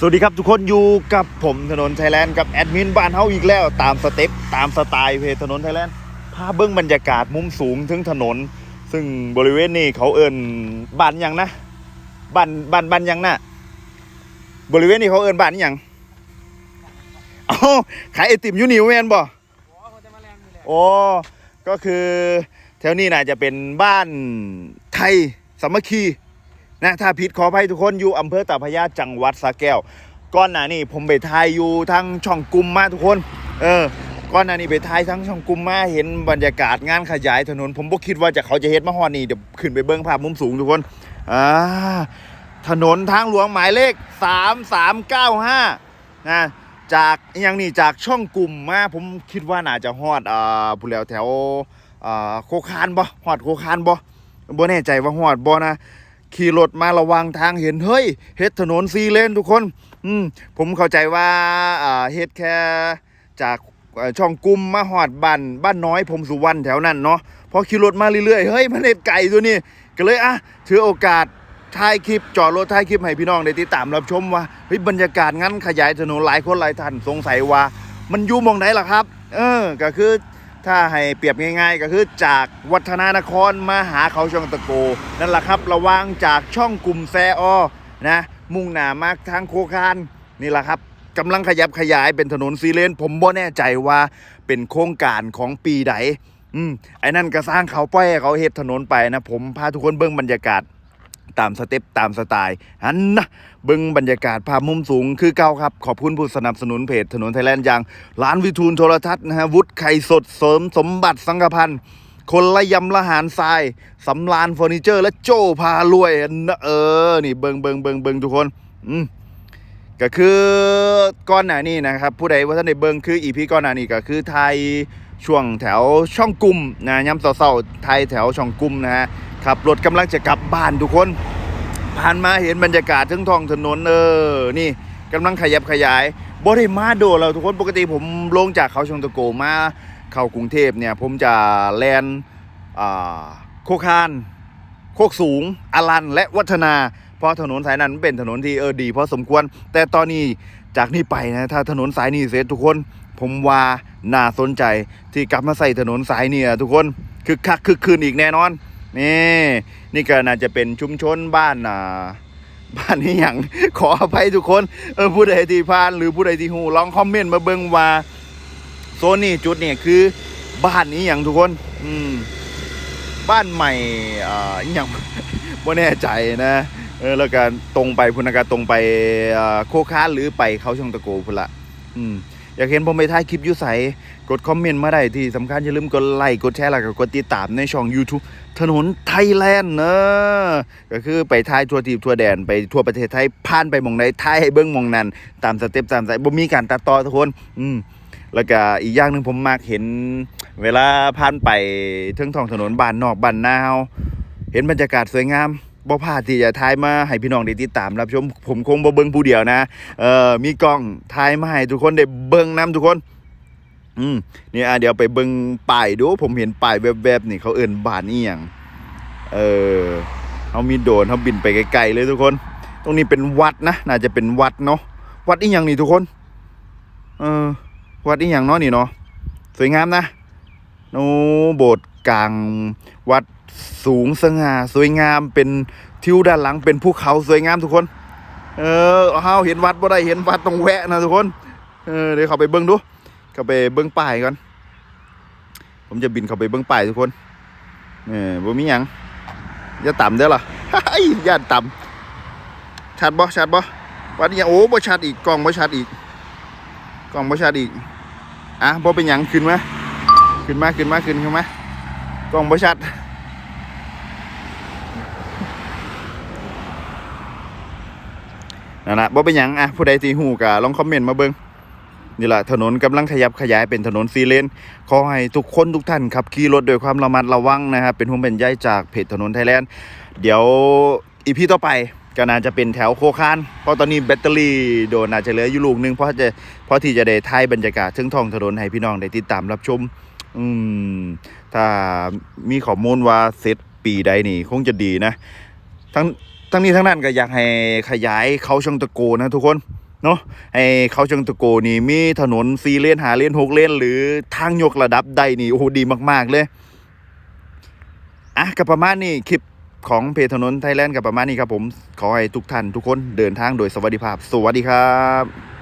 สวัสดีครับทุกคนอยู่กับผมถนนไทยแลนด์กับแอดมินบ้านเฮาอีกแล้วตามสเต็ปตามสไตล์เพจถนนไทยแลนด์พาเบิ้องบรรยากาศมุมสูงถึงถนน ซึ่งบริเวณนี้เขาเอิ้นบ้านยังนะบ้านบ้านบ้านยังนะบริเวณนี้เขาเอิ้นบ้านยังเอ้าขายไอติมยูนิวแมนบ่โอ้ก็คือแถวนี้น่าจะเป็นบ้านไทยสามัคคี นะถ้าผิดขออภัยทุกคนอยู่อำเภอตาพระยาจังหวัดสระแก้วก้อนหน้านี่ผมไปถ่ายอยู่ทั้งช่องกลุ่มมาทุกคน เออก้อนหน้านี่ไปถ่ายทั้งช่องกลุ่มมาเห็นบรรยากาศงานขยายถนน ผมบ่คิดว่าจะเขาจะเฮ็ดมาฮอดนี่เดี๋ยวขึ้นไปเบิ้งภาพมุมสูงทุกคนอ่าถนนทางหลวงหมายเลข 3395นะจากอหยังนี่จากช่องกลุ่มมาผมคิดว่าน่าจะฮอดอ่าผู้แล้วแถวอ่าโคคานบ่ฮอดโคคานบ่บ่แน่ใจว่าฮอดบ่นะ ขี่รถมาระวังทางเห็นเฮ้ยเฮ็ดถนนซีเลนทุกคน อืมผมเข้าใจว่าเฮ็ดแค่จากช่องกุมมาหอดบ้านบ้านน้อยผมสุวรรณแถวนั้นเนาะพอขี่รถมาเรื่อยๆเฮ้ยมันเฮ็ดไก่ตัวนี้ก็เลยอะถือโอกาสถ่ายคลิปจอดรถถ่ายคลิปให้พี่น้องได้ติดตามรับชมว่าเฮ้ยบรรยากาศงั้นขยายถนนหลายคนหลายท่านสงสัยว่า มันอยู่มองไหนล่ะครับ เออก็คือ ถ้าให้เปรียบง่าย ๆ ก็คือจากวัฒนานครมาหาเขาช่องตะโก นั่นแหละครับ ระว่างจากช่องกลุ่มแซออนะ มุ่งหน้ามากทางโคคานนี่แหละครับกำลังขยับขยายเป็นถนนซีเลน ผมบ่แน่ใจว่าเป็นโครงการของปีใดอืมไอ้นั่นก็สร้างเขาป้อยเขาเฮ็ดถนนไปนะ ผมพาทุกคนเบิ่งบรรยากาศ ตามสเต็ปตามสไตล์อันนะเบิ่งบรรยากาศภาพมุมสูงคือเก่าครับ ขอบคุณผู้สนับสนุนเพจถนนไทยแลนด์อย่างร้านวิทูลโทรทัศน์นะฮะวุฒิไข่สดเสริมสมบัติสังกพันธ์คนละยำละหารทรายสำรานเฟอร์นิเจอร์ และโจ้พารวยนะเออ นี่เบิงเบิงเบิงเบิงทุกคน อืม ก็คือก้อนหน้านี้นะครับ ผู้ใดว่าท่านได้เบิงคืออีพีก้อนหน้านี้ก็คือไทยช่วงแถวช่องกลุ่มนะย้ำเศร้าๆไทยแถวช่องกลุ่มนะฮะขับรถกำลังจะกลับบ้านทุกคน ผ่านมาเห็นบรรยากาศทั้งท้องถนนเออนี่กำลังขยับขยายบ่ได้มาโดเราทุกคนปกติผมลงจากเขาชงตะโกมาเข้ากรุงเทพเนี่ยผมจะแลนโคคาน โคกสูง อลันและวัฒนา เพราะถนนสายนั้นเป็นถนนที่เออดีพอสมควร แต่ตอนนี้จากนี้ไปนะถ้าถนนสายนี้เสร็จทุกคน ผมว่าน่าสนใจที่กลับมาใส่ถนนสายเนี่ยทุกคนคึกคักคึกคืนอีกแน่นอนนี่นี่ก็น่าจะเป็นชุมชนบ้านอ่าบ้านนี้อย่างขออภัยทุกคนเออผู้ใดที่ผ่านหรือผู้ใดที่หูลองคอมเมนต์มาเบิ่งว่าโซนนี่จุดเนี่ยคือบ้านนี้อย่างทุกคน อืม บ้านใหม่อ่าอย่างบ่แน่ใจนะ เออแล้วก็ตรงไปพุนากาตรงไปโคค้าหรือไปเขาช่องตะโกพุนละอืมอยากเห็นผมไปถ่ายคลิปยุใสกดคอมเมนต์มาได้ที่สำคัญอย่าลืมกดไลค์กดแชร์แล้วก็กดติดตามในช่อง YouTube ถนนไทยแลนด์เนอะก็คือไปถ่ายทั่วทีบทั่วแดนไปทั่วประเทศไทยผ่านไปมองใดถ่ายให้เบิ้งมองนั้น ตามสเต็ปตามสายบ่มีการตัดต่อทุกคน อืมแล้วก็อีกอย่างหนึ่งผมมักเห็น เวลาผ่านไปเทิงท้องถนนบ้านนอกบ้านนาวเห็นบรรยากาศสวยงาม บ่พลาดที่จะถ่ายมาให้พี่น้องได้ติดตามรับชมผมคงบ่เบิ่งผู้เดียวนะเอ่อมีกล้องถ่ายมาให้ทุกคนได้เบิ่งนํทุกคนอืมนี่อะเดี๋ยวไปเบิ่งป้ายดู ผมเห็นป้ายแวบๆนี่เขาเอิ้นบ้านอีหยังเออเขามีโดนเขาบินไปไกลๆเลยทุกคน ตรงนี้เป็นวัดนะ น่าจะเป็นวัดเนาะวัดอีหยังนี่ทุกคน เออ วัดอีหยังเนาะนี่เนาะสวยงามนะโอ้โบสถ์กลางวัด สูงสง่าสวยงามเป็นทิวด้านหลังเป็นภูเขาสวยงามทุกคน เออเฮาเห็นวัดบ่ได้เห็นวัดต้องแวะนะทุกคน เออเดี๋ยวเข้าไปเบิ่งดูเข้าไปเบิ่งป้ายก่อนผมจะบินเข้าไปเบิ่งป้ายทุกคนเออบ่มีหยังอย่าต่ำเด้อล่ะอย่าต่ำชัดบ่ชัดบ่วัดนี้โอ้บ่ชัดอีกกล้องบ่ชัดอีกกล้องบ่ชัดอีกอะบ่เป็นหยังขึ้นมาขึ้นมาขึ้นมาขึ้นขึ้นมากล้องบ่ชัด นั่นแหละบ่เป็นหยังอะผู้ใดที่หูกะลองคอมเมนต์มาเบิ่งนี่แหละถนนกำลังขยับขยายเป็นถนนซีเลนขอให้ทุกคนทุกท่านขับขี่รถด้วยความระมัดระวังนะครับเป็นห่วงเป็นใยจากเพจถนนไทยแลนด์เดี๋ยวอีพีต่อไปก็น่าจะเป็นแถวโคคาน เพราะตอนนี้แบตเตอรี่โดนอาจจะเหลืออยู่ลูกนึงเพราะจะเพราะที่จะได้ถ่ายบรรยากาศถึงท้องถนนให้พี่น้องได้ติดตามรับชม อืม ถ้ามีข้อมูลว่าเสร็จปีใดนี่คงจะดีนะ ทั้ง ทั้งนี้ทั้งนั้นก็อยากให้ขยายเขาช่องตะโกนะทุกคนเนาะไอ้เขาชงตะโกนี่มีถนน4เลนหาเลนหกเลนหรือทางยกระดับใดนี่โอ้โหดีมาก ๆ เลย อะกับประมาณนี้คลิปของเพจถนนไทยแลนด์กับประมาณนี้ครับผม ขอให้ทุกท่านทุกคนเดินทางโดยสวัสดิภาพ สวัสดีครับ